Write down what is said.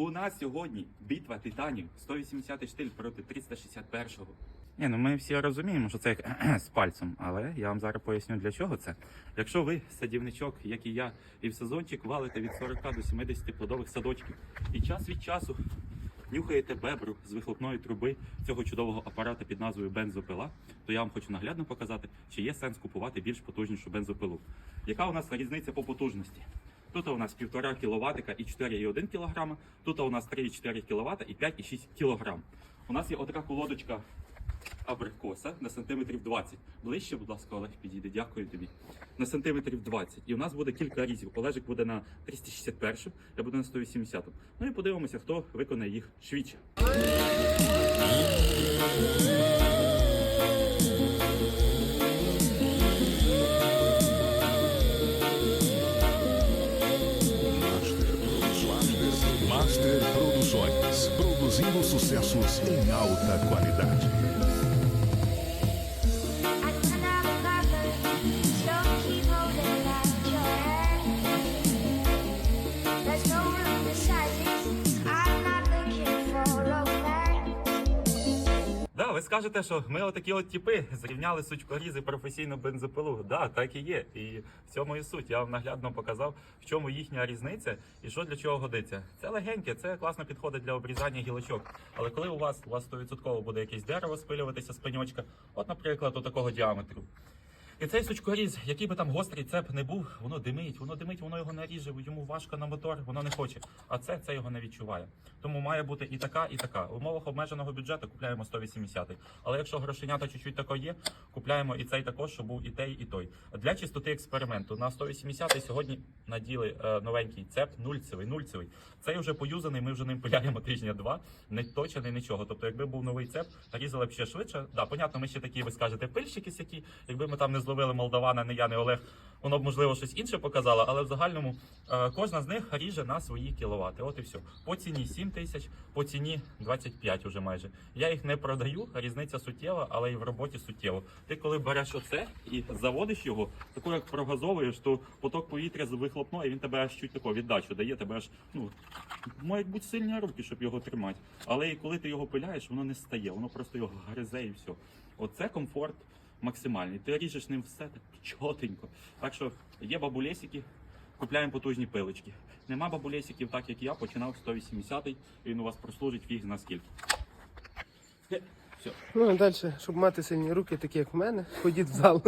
У нас сьогодні битва титанів 180 штиль проти 361-го. Ні, ну ми всі розуміємо, що це як з пальцем, але я вам зараз поясню для чого це. Якщо ви садівничок, як і я, і в сезончик валите від 40 до 70 плодових садочків, і час від часу нюхаєте бебру з вихлопної труби цього чудового апарата під назвою бензопила, то я вам хочу наглядно показати, чи є сенс купувати більш потужнішу бензопилу. Яка у нас різниця по потужності? Тут у нас 1,5 кВт і 4,1 кг, тут у нас 3,4 кВт і 5,6 кг. У нас є отака колодочка абрикоса на сантиметрів 20. Ближче, будь ласка, Олег підійде. Дякую тобі. На сантиметрів 20. І у нас буде кілька різів. Олежик буде на 361, я буду на 180. Ну і подивимося, хто виконає їх швидше. Master Produções, produzindo sucessos em alta qualidade. Скажете, що ми отакі от типи зрівняли сучкорізи професійну бензопилу. Да, так і є. І в цьому і суть. Я вам наглядно показав, в чому їхня різниця і що для чого годиться. Це легеньке, це класно підходить для обрізання гілочок. Але коли у вас у вас 100% буде якесь дерево спилюватися з пеньочка, от, наприклад, у такого діаметру. І цей сучкоріз, який би там гострий цеп не був, воно димить, воно димить, воно його не ріже, йому важко на мотор, воно не хоче. А це, це його не відчуває. Тому має бути і така, і така. В умовах обмеженого бюджету купляємо 180. Але якщо грошенята чуть-чуть тако є, купляємо і цей також, щоб був і той, і той. Для чистоти експерименту на 180 сьогодні наділи е, новенький цеп, нульцевий, нульцевий. Цей вже поюзаний, ми вже ним пиляємо тижня два, не точений нічого. Тобто, якби був новий цеп, різали б ще швидше. Да, понятно, ми ще такі, ви скажете, пильщики сякі. Якби ми там не зловили молдавана, не я, не Олег, воно б можливо щось інше показало, але в загальному е, кожна з них ріже на свої кіловати. От і все. По ціні 7 тисяч, по ціні 25 уже майже. Я їх не продаю, різниця суттєва, але і в роботі суттєво. Ти коли береш оце і заводиш його, тако як прогазовуєш, то поток повітря з вихлопної, він тебе аж чуть тако віддачу дає, тебе аж ну мають бути сильні руки, щоб його тримати. Але і коли ти його пиляєш, воно не стає, воно просто його гризе і все. Оце комфорт максимальний. Ти ріжеш ним все так чотенько. Так що є бабулесики, купляємо потужні пилочки. Нема бабулесиків, так як я, починав 180-й, він у вас прослужить фіг на скільки. Все. Ну а далі, щоб мати сильні руки, такі як в мене, ходіть в зал.